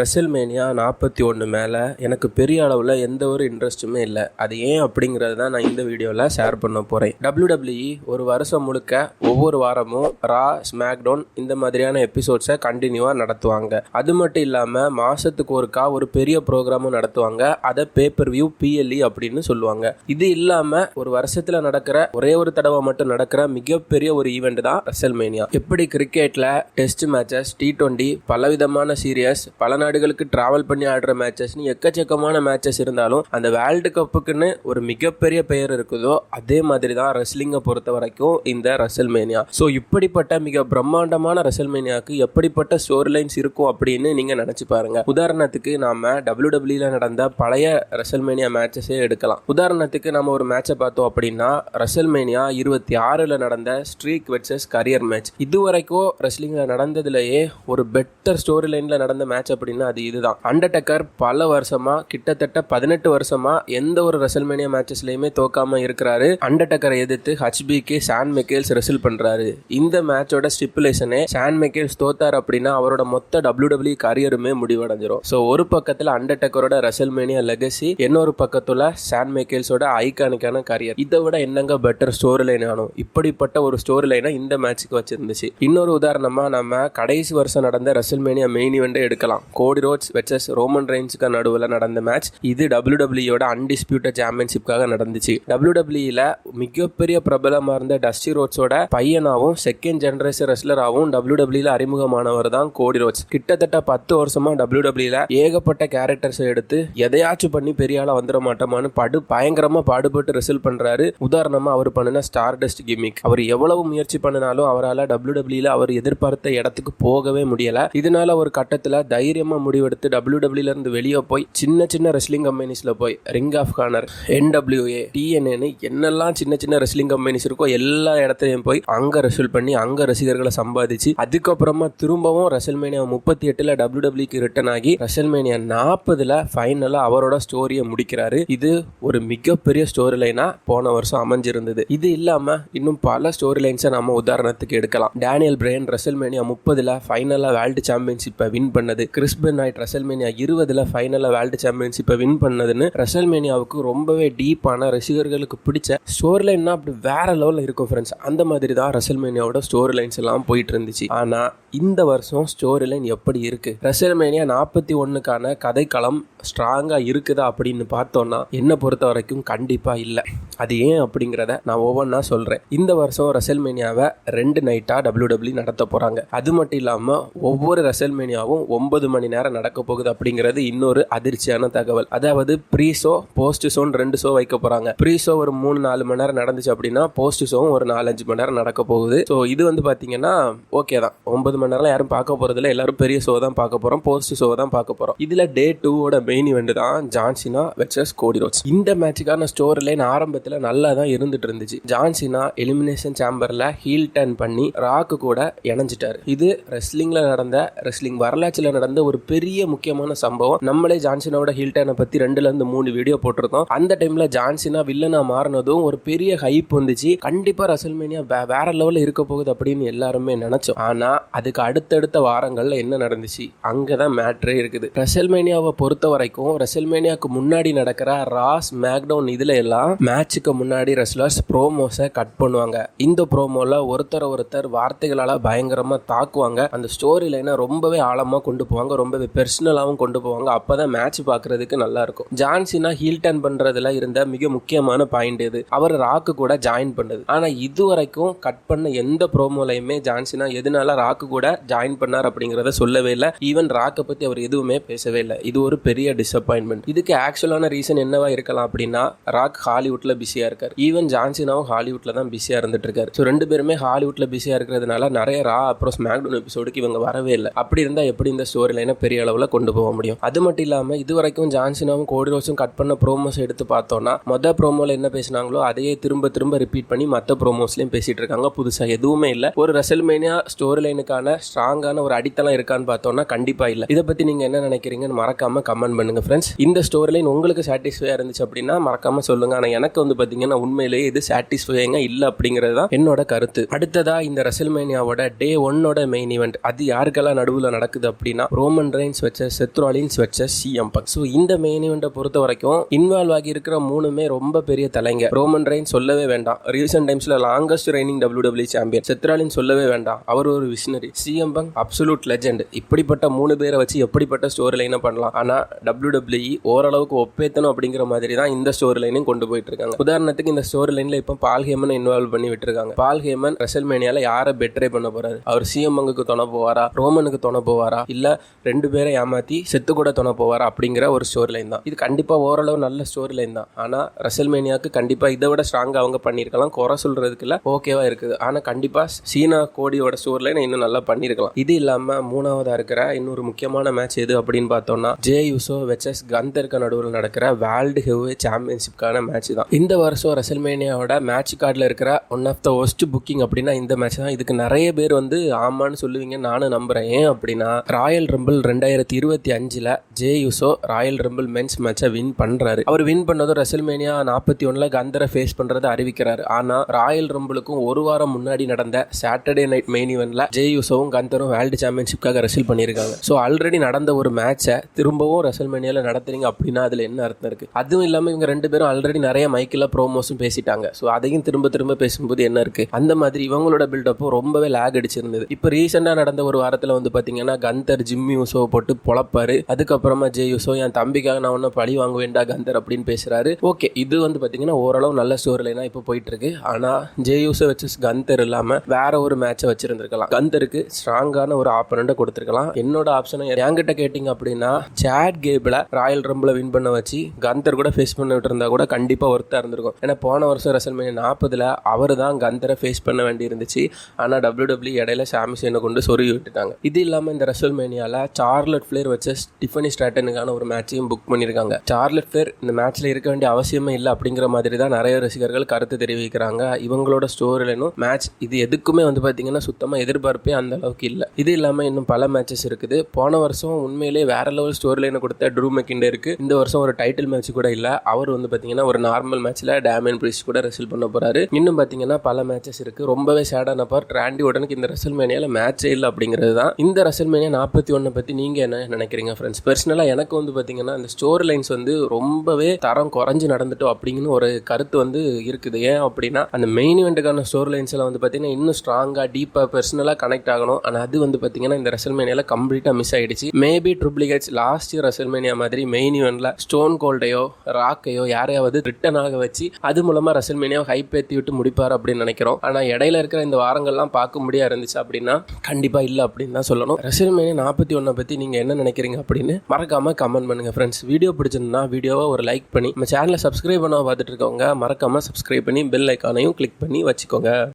WrestleMania நாற்பத்தி ஒன்று மேலே எனக்கு பெரிய அளவில் எந்த ஒரு இன்ட்ரெஸ்ட்டுமே இல்லை. அது ஏன் அப்படிங்கிறது தான் நான் இந்த வீடியோவில் ஷேர் பண்ண போகிறேன் டபிள்யூடபிள்யூஇ ஒரு வருஷம் முழுக்க ஒவ்வொரு வாரமும் ரா ஸ்மாக்டவுன் இந்த மாதிரியான எபிசோட்ஸை கண்டினியூவாக நடத்துவாங்க. அது மட்டும் இல்லாமல் மாதத்துக்கு ஒருக்கா ஒரு பெரிய ப்ரோக்ராமும் நடத்துவாங்க. அதை பேப்பர் வியூ பிஎல்இ அப்படின்னு சொல்லுவாங்க. இது இல்லாமல் ஒரு வருஷத்தில் நடக்கிற ஒரே ஒரு தடவை மட்டும் நடக்கிற மிகப்பெரிய ஒரு ஈவெண்ட் தான் ரெசல்மேனியா எப்படி கிரிக்கெட்டில் டெஸ்ட் மேட்சஸ் டி ட்வெண்ட்டி பலவிதமான சீரியஸ் பல நாடுகளுக்கு டிராவல் பண்ணி ஆடுற மேட்சஸ்னு எக்கச்சக்கமான மேட்சஸ் இருந்தாலும் அந்த வேர்ல்டு கப்புக்குன்னு ஒரு மிகப்பெரிய பெயர் இருக்குதோ அதே மாதிரி தான் ரெஸ்லிங்கை பொறுத்த வரைக்கும் இந்த ரசல்மேனியா ஸோ இப்படிப்பட்ட மிக பிரம்மாண்டமான ரசல்மேனியாவுக்கு எப்படிப்பட்ட ஸ்டோரி லைன்ஸ் இருக்கும் அப்படின்னு நீங்கள் நினச்சி பாருங்க. உதாரணத்துக்கு நாம டபிள்யூ நடந்த பழைய ரசல்மேனியா மேட்சஸே எடுக்கலாம். உதாரணத்துக்கு நம்ம ஒரு மேட்சை பார்த்தோம் அப்படின்னா ரசல்மேனியா இருபத்தி ஆறில் நடந்த ஸ்ட்ரீக் வெர்சஸ் கரியர் மேட்ச் இதுவரைக்கும் ரெஸ்லிங்கில் நடந்ததுலேயே ஒரு பெட்டர் ஸ்டோரி லைனில் நடந்த மேட்ச் அப்படி அப்படின்னா அது இதுதான். அண்டர்டேக்கர் பல வருஷமா கிட்டத்தட்ட பதினெட்டு வருஷமா எந்த ஒரு ரெசல்மேனியா மேட்சஸ்லயுமே தோக்காம இருக்கிறாரு. அண்டர்டேக்கரை எதிர்த்து ஹச்பிகே சான் மெக்கேல்ஸ் ரெசில் பண்றாரு. இந்த மேட்சோட ஸ்டிப்புலேஷனே சான் மெக்கேல்ஸ் தோத்தார் அப்படின்னா அவரோட மொத்த டபிள்யூ டபிள்யூ கரியருமே முடிவடைஞ்சிரும். ஸோ ஒரு பக்கத்தில் அண்டர்டேக்கரோட ரெசல்மேனியா லெகசி இன்னொரு பக்கத்துல சான் மெக்கேல்ஸோட ஐகானிக்கான கரியர் இதை விட என்னங்க பெட்டர் ஸ்டோரி லைன் ஆனும் இப்படிப்பட்ட ஒரு ஸ்டோரி லைனை இந்த மேட்ச்சுக்கு வச்சிருந்துச்சு. இன்னொரு உதாரணமா நம்ம கடைசி வருஷம் நடந்த ரெசல்மேனியா மெயின் இவெண்ட்டை எடுக்கலாம். கோடி ரோட்ஸ் வெர்சஸ் ரோமன் ரெயின்ஸுக்கு நடுவில் நடந்த மேட்ச் இது டபிள்யூ டபிள்யூட அன்டிஸ்பியூட்டட் சாம்பியன்ஷிப்காக நடந்துச்சு. டபிள்யூ டபிள்யூல மிகப்பெரிய பிரபலமாக இருந்த டஸ்டி ரோட்ஸோட பையனாகவும் செகண்ட் ஜென்ரேஷன் ரெஸ்லராகவும் டபிள்யூ டபிள்யூல அறிமுகமானவர் தான் கோடி ரோட்ஸ். கிட்டத்தட்ட பத்து வருஷமா டபிள்யூ டபிள்யூல ஏகப்பட்ட கேரக்டர்ஸை எடுத்து எதையாச்சும் பண்ணி பெரிய ஆளாக வந்துட மாட்டோமான்னு படு பயங்கரமாக பாடுபட்டு ரெசில் பண்ணுறாரு உதாரணமாக அவர் பண்ணின ஸ்டார் டஸ்ட் கிமிக் அவர் எவ்வளவு முயற்சி பண்ணினாலும் அவரால் டபிள்யூ டபிள்யூல அவர் எதிர்பார்த்த இடத்துக்கு போகவே முடியல. இதனால ஒரு கட்டத்தில் தைரியமாக தைரியமா முடிவெடுத்து டபிள்யூ வெளியே போய் சின்ன சின்ன ரெஸ்லிங் கம்பெனிஸில் போய் ரிங் ஆஃப் கார்னர் என்டபிள்யூஏ டிஎன்ஏன்னு என்னெல்லாம் சின்ன சின்ன ரெஸ்லிங் கம்பெனிஸ் இருக்கோ எல்லா இடத்துலையும் போய் அங்கே ரெசல் பண்ணி அங்கே ரசிகர்களை சம்பாதிச்சு அதுக்கப்புறமா திரும்பவும் ரசல்மேனியா முப்பத்தி எட்டில் டபிள்யூ டபிள்யூக்கு ரிட்டர்ன் ஆகி ரசல்மேனியா நாற்பதுல ஃபைனலாக அவரோட ஸ்டோரியை முடிக்கிறாரு. இது ஒரு மிகப்பெரிய ஸ்டோரி லைனாக போன வருஷம் அமைஞ்சிருந்தது. இது இல்லாமல் இன்னும் பல ஸ்டோரி லைன்ஸை நம்ம உதாரணத்துக்கு எடுக்கலாம். டேனியல் பிரெயின் ரெசல்மேனியா முப்பதுல ஃபைனலாக வேர்ல்டு சாம்பியன்ஷிப்பை வின் பண்ணது. கிறிஸ்பன் நைட் ரெசல்மேனியா இருபதுல ஃபைனலில் வேர்ல்டு சாம்பியன்ஷிப்பை வின் பண்ணதுன்னு ரெசல்மேனியாவுக்கு ரொம்பவே டீப்பான ரசிகர்களுக்கு பிடிச்ச ஸ்டோரி லைன்னா அப்படி வேற லெவலில் இருக்கும் ஃப்ரெண்ட்ஸ் அந்த மாதிரி தான் ரெசல்மேனியாவோட ஸ்டோரி லைன்ஸ் எல்லாம் போயிட்டு இருந்துச்சு ஆனால் இந்த வருஷம் ஸ்டோரி லைன் எப்படி இருக்கு? ரெசல்மேனியா நாற்பத்தி ஒன்றுக்கான கதைக்களம் ஸ்ட்ராங்காக இருக்குதா அப்படின்னு பார்த்தோம்னா என்னை பொறுத்த வரைக்கும் கண்டிப்பாக இல்லை. அது ஏன் அப்படிங்கிறத நான் ஒவ்வொன்றா சொல்கிறேன் இந்த வருஷம் ரசல்மேனியாவை ரெண்டு நைட்டாக டபிள்யூ டபிள்யூ நடத்த போகிறாங்க அது மட்டும் இல்லாமல் ஒவ்வொரு ரசல்மேனியாவும் ஒன்பது மணி மணி நேரம் நடக்க போகுது அப்படிங்கிறது இன்னொரு அதிர்ச்சியான தகவல். அதாவது ப்ரீ ஷோ போஸ்ட் ஷோன்னு ரெண்டு ஷோ வைக்க போறாங்க. ப்ரீ ஷோ ஒரு மூணு நாலு மணி நேரம் நடந்துச்சு அப்படின்னா போஸ்ட் ஷோவும் ஒரு நாலஞ்சு மணி நேரம் நடக்க போகுது. ஸோ இது வந்து பார்த்தீங்கன்னா ஓகே தான். ஒன்பது மணி நேரம் யாரும் பார்க்க போறதில்ல. எல்லாரும் பெரிய ஷோ தான் பார்க்க போறோம். போஸ்ட் ஷோ தான் பார்க்க போறோம். இதுல டே டூவோட மெயின் இவெண்ட் தான் John Cena versus Cody Rhodes இந்த மேட்சுக்கான ஸ்டோரி லைன் ஆரம்பத்தில் நல்லா தான் இருந்துட்டு இருந்துச்சு. ஜான்சினா எலிமினேஷன் சாம்பர்ல ஹீல் டர்ன் பண்ணி ராக்கு கூட இணைஞ்சிட்டாரு. இது ரெஸ்லிங்ல நடந்த ரெஸ்லிங் வரலாற்றில் நடந்த ஒரு ஒரு பெரிய முக்கியமான சம்பவம். நம்மளே ஜான்சினாவோட ஹில்டனை பற்றி பத்தி ரெண்டுல இருந்து மூணு வீடியோ போட்டிருந்தோம். அந்த டைம்ல ஜான்சினா வில்லனா மாறினதும் ஒரு பெரிய ஹைப் வந்துச்சு. கண்டிப்பா ரசல்மேனியா வேற லெவல்ல இருக்க போகுது அப்படின்னு எல்லாருமே நினைச்சோம். ஆனா அதுக்கு அடுத்தடுத்த வாரங்கள்ல என்ன நடந்துச்சு? அங்கதான் மேட்ரே இருக்குது. ரெசல்மேனியாவை பொறுத்த வரைக்கும் ரெசல்மேனியாவுக்கு முன்னாடி நடக்கிற ராஸ் மேக்டவுன் இதுல எல்லாம் மேட்சுக்கு முன்னாடி ரெஸ்லர்ஸ் ப்ரோமோஸை கட் பண்ணுவாங்க. இந்த ப்ரோமோல ஒருத்தர் ஒருத்தர் வார்த்தைகளால பயங்கரமா தாக்குவாங்க. அந்த ஸ்டோரி லைனை ரொம்பவே ஆழமா கொண்டு போவாங்க. ரொம்ப பெர்சனலாகவும் கொண்டு போவாங்க. அப்போ தான் மேட்ச் பார்க்கறதுக்கு நல்லா இருக்கும் ஜான்சினா ஹீல் டர்ன் பண்ணுறதுல இருந்த மிக முக்கியமான பாயிண்ட் இது. அவர் ராக்கு கூட ஜாயின் பண்ணது. ஆனால் இது வரைக்கும் கட் பண்ண எந்த ப்ரோமோலையுமே ஜான்சினா எதனால ராக்கு கூட ஜாயின் பண்ணார் அப்படிங்கிறத சொல்லவே இல்லை. ஈவன் ராக்கை பற்றி அவர் எதுவுமே பேசவே இல்லை. இது ஒரு பெரிய டிசப்பாயின்மெண்ட் இதுக்கு ஆக்சுவலான ரீசன் என்னவா இருக்கலாம் அப்படின்னா ராக் ஹாலிவுட்ல பிஸியாக இருக்கார். ஈவன் ஜான்சினாவும் ஹாலிவுட்ல தான் பிஸியாக இருந்துட்டு இருக்காரு ஸோ ரெண்டு பேருமே ஹாலிவுட்டில் பிஸியாக இருக்கிறதுனால நிறைய ரா அப்புறம் ஸ்மாக்டவுன் எபிசோடுக்கு இவங்க வரவே இல்லை. அப்படி இருந்தால் எப்படி இந்த ஸ்டோரி லைனை பெரிய அளவில் கொண்டு போக முடியும். அது மட்டும் இல்லாமல் இது வரைக்கும் ஜான்சினாவும் கோடி ரோஸும் கட் பண்ண ப்ரோமோஸ் எடுத்து பார்த்தோம்னா மொதல் ப்ரோமோவில் என்ன பேசினாங்களோ அதையே திரும்ப திரும்ப ரிப்பீட் பண்ணி மற்ற ப்ரோமோஸ்லையும் பேசிட்டு இருக்காங்க. புதுசாக எதுவுமே இல்லை. ஒரு ரெசல்மேனியா ஸ்டோரி லைனுக்கான ஸ்ட்ராங்கான ஒரு அடித்தளம் இருக்கான்னு பார்த்தோம்னா கண்டிப்பாக இல்லை. இதை பற்றி நீங்கள் என்ன நினைக்கிறீங்கன்னு மறக்காம கமெண்ட் பண்ணுங்க ஃப்ரெண்ட்ஸ் இந்த ஸ்டோரி லைன் உங்களுக்கு சாட்டிஸ்ஃபையாக இருந்துச்சு அப்படின்னா மறக்காம சொல்லுங்க. ஆனால் எனக்கு வந்து பார்த்தீங்கன்னா உண்மையிலேயே இது சாட்டிஸ்ஃபைங்க இல்லை அப்படிங்கிறது தான் என்னோட கருத்து. அடுத்ததா இந்த ரெசல்மேனியாவோட டே ஒன்னோட மெயின் ஈவெண்ட் அது யாருக்கெல்லாம் நடுவில் நடக்குது அப்படின்னா ரோமன் ரோமன் ரெயின்ஸ் வச்ச செத்ராலின்ஸ் வச்ச சிஎம் பக் ஸோ இந்த மெயின் இவெண்ட்டை பொறுத்த வரைக்கும் இன்வால்வ் ஆகி இருக்கிற மூணுமே ரொம்ப பெரிய தலைங்க. ரோமன் ரைன் சொல்லவே வேண்டாம். ரீசெண்ட் டைம்ஸ்ல longest reigning W champion Seth Rollins சொல்லவே வேண்டாம். அவர் ஒரு visionary CM Punk absolute legend இப்படிப்பட்ட மூணு பேரை வச்சு எப்படிப்பட்ட ஸ்டோரி லைனை பண்ணலாம் ஆனால் டபிள்யூ ஓரளவுக்கு ஒப்பேத்தணும் அப்படிங்கிற மாதிரி தான் இந்த ஸ்டோரி லைனையும் கொண்டு போயிட்டு இருக்காங்க உதாரணத்துக்கு இந்த ஸ்டோரி லைன்ல இப்போ பால் ஹேமன் இன்வால்வ் பண்ணி விட்டுருக்காங்க. பால் ஹேமன் ரெசல்மேனியால யாரை பெட்ரே பண்ண போறாரு? அவர் சிஎம் பங்குக்கு தொண போவாரா? ரோமனுக்கு தொண போவாரா? இல்ல ரெண்டு பேரை ஏமாத்தி செத்து கூட துணை போவார் அப்படிங்கிற ஒரு ஸ்டோரி லைன் தான். இது கண்டிப்பா ஓரளவு நல்ல ஸ்டோரி லைன் தான். ஆனா ரெசல்மேனியாக்கு கண்டிப்பா இதை விட ஸ்ட்ராங்காக அவங்க பண்ணியிருக்கலாம். குறை சொல்றதுக்குல ஓகேவா இருக்குது. ஆனா கண்டிப்பா சீனா கோடியோட ஸ்டோரி லைன் இன்னும் நல்லா பண்ணியிருக்கலாம். இது இல்லாம மூணாவதா இருக்கிற இன்னொரு முக்கியமான மேட்ச் எது அப்படின்னு பார்த்தோம்னா ஜே யூசோ வெச்சஸ் கந்தருக்கு நடுவில் நடக்கிற வேர்ல்டு ஹெவ்வே சாம்பியன்ஷிப்கான மேட்ச் தான். இந்த வருஷம் ரெசல்மேனியாவோட மேட்ச் கார்டில் இருக்கிற one of the worst booking அப்படின்னா இந்த மேட்ச் தான். இதுக்கு நிறைய பேர் வந்து ஆமான்னு சொல்லுவீங்க நானும் நம்புறேன். ஏன் அப்படின்னா ராயல் ரம்பிள் ரெண்டாயிரத்தி இருபத்தி அஞ்சில் Jey Uso Royal Rumble men's மேட்சை வின் பண்ணுறாரு அவர் வின் பண்ணதும் ரெசல்மேனியா நாற்பத்தி ஒன்றில் கந்தரை ஃபேஸ் பண்ணுறத அறிவிக்கிறாரு. ஆனால் ராயல் ரம்பிளுக்கும் ஒரு வாரம் முன்னாடி நடந்த சாட்டர்டே நைட் மெயின் இவெண்ட்ல ஜே யூசோவும் கந்தரும் வேர்ல்டு சாம்பியன்ஷிப்காக ரெசில் பண்ணியிருக்காங்க. ஸோ ஆல்ரெடி நடந்த ஒரு மேட்சை திரும்பவும் ரெசல்மேனியாவில் நடத்துறீங்க அப்படின்னா அதில் என்ன அர்த்தம் இருக்குது அதுவும் இல்லாமல் இவங்க ரெண்டு பேரும் ஆல்ரெடி நிறைய மைக்கில் ப்ரோமோஸும் பேசிட்டாங்க. ஸோ அதையும் திரும்ப திரும்ப பேசும்போது என்ன இருக்குது அந்த மாதிரி இவங்களோட பில்டப்பும் ரொம்பவே லேக் அடிச்சிருந்தது. இப்போ ரீசெண்டாக நடந்த ஒரு வாரத்தில் வந்து பார்த்தீங்கன்னா கந்தர் ஜிம்மியூஸ் யூசோவை போட்டு பொழப்பாரு. அதுக்கப்புறமா ஜே யூசோ என் தம்பிக்காக நான் ஒன்றும் பழி வாங்க வேண்டாம் கந்தர் அப்படின்னு பேசுறாரு. ஓகே இது வந்து பார்த்தீங்கன்னா ஓரளவு நல்ல ஸ்டோரி லைனாக இப்போ போயிட்டு இருக்கு ஆனால் ஜே யூசோ வச்சு கந்தர் இல்லாமல் வேற ஒரு மேட்சை வச்சிருந்திருக்கலாம். கந்தருக்கு ஸ்ட்ராங்கான ஒரு ஆப்பனண்ட்டை கொடுத்துருக்கலாம். என்னோட ஆப்ஷனை என்கிட்ட கேட்டிங்க அப்படின்னா சேட் கேபிள ராயல் ரம்பில் வின் பண்ண வச்சு கந்தர் கூட ஃபேஸ் பண்ண விட்டுருந்தா கூட கண்டிப்பாக ஒருத்தா இருந்திருக்கும். ஏன்னா போன வருஷம் ரெசல்மேனியா நாற்பதுல அவர் தான் கந்தரை ஃபேஸ் பண்ண வேண்டி இருந்துச்சு ஆனால் டபிள்யூ டபிள்யூ இடையில சாமிசேனை கொண்டு சொருகி விட்டுட்டாங்க. இது இல்லாமல் இந்த ரெசல்மேனியாவில் சார்லட் ஃபிளேர் வச்ச ஸ்டிஃபனி ஸ்ட்ராட்டனுக்கான ஒரு மேட்சையும் புக் பண்ணியிருக்காங்க. சார்லட் ஃபிளேர் இந்த மேட்ச்ல இருக்க வேண்டிய அவசியமே இல்லை அப்படிங்கிற மாதிரி தான் நிறைய ரசிகர்கள் கருத்து தெரிவிக்கிறாங்க. இவங்களோட ஸ்டோரிலும் மேட்ச் இது எதுக்குமே வந்து பார்த்தீங்கன்னா சுத்தமாக எதிர்பார்ப்பே அந்த அளவுக்கு இல்லை. இது இல்லாமல் இன்னும் பல மேட்சஸ் இருக்குது. போன வருஷம் உண்மையிலே வேற லெவல் ஸ்டோரி லைனை கொடுத்த ட்ரூ மெக்கிண்டே இருக்கு இந்த வருஷம் ஒரு டைட்டில் மேட்ச் கூட இல்லை. அவர் வந்து பார்த்தீங்கன்னா ஒரு நார்மல் மேட்ச்ல டேமன் பிரிஸ் கூட ரெசில் பண்ண போறாரு. இன்னும் பார்த்தீங்கன்னா பல மேட்சஸ் இருக்கு. ரொம்பவே சேடான பார்ட் ராண்டி உடனுக்கு இந்த ரெசல் மேனியால மேட்சே இல்லை அப்படிங்கிறது தான். இந்த ரெசல் மேனியா நாற்பத்தி ஒன்று பற்றி நீங்கள் என்ன நினைக்கிறீங்க ஃப்ரெண்ட்ஸ் பர்சனலாக எனக்கு வந்து பார்த்தீங்கன்னா இந்த ஸ்டோரி லைன்ஸ் வந்து ரொம்பவே தரம் குறைஞ்சு நடந்துட்டோம் அப்படிங்கன்னு ஒரு கருத்து வந்து இருக்குது. ஏன் அப்படின்னா அந்த மெயின் இவெண்ட்டுக்கான ஸ்டோரி லைன்ஸ் எல்லாம் வந்து பார்த்தீங்கன்னா இன்னும் ஸ்ட்ராங்காக டீப்பாக பர்சனலாக கனெக்ட் ஆகணும். ஆனால் அது வந்து பார்த்தீங்கன்னா இந்த ரெசல்மேனியில் கம்ப்ளீட்டாக மிஸ் ஆகிடுச்சு மேபி ட்ரிப்ளிகேட்ஸ் லாஸ்ட் இயர் ரெசல்மேனியா மாதிரி மெயின் இவெண்ட்டில் ஸ்டோன் கோல்டையோ ராக்கையோ யாரையாவது ரிட்டன் ஆக வச்சு அது மூலமாக ரெசல்மேனியாவை ஹைப் ஏற்றி விட்டு முடிப்பார் அப்படின்னு நினைக்கிறோம். ஆனால் இடையில இருக்கிற இந்த வாரங்கள்லாம் பார்க்க முடியாது இருந்துச்சு அப்படின்னா கண்டிப்பாக இல்லை அப்படின்னு தான் சொல்லணும். ரெசல்மேனியா நாற்பத்தி ஒன்று பற்றி நீங்கள் என்ன நினைக்கிறீங்க அப்படின்னு மறக்காம கமெண்ட் பண்ணுங்க ஃப்ரெண்ட்ஸ் வீடியோ பிடிச்சிருந்தா வீடியோவை ஒரு லைக் பண்ணி நம்ம சேனலை சப்ஸ்கிரைப் பண்ண பார்த்துட்டு இருக்கவங்க மறக்காம சப்ஸ்கிரைப் பண்ணி பெல் ஐக்கானையும் கிளிக் பண்ணி வச்சுக்கோங்க.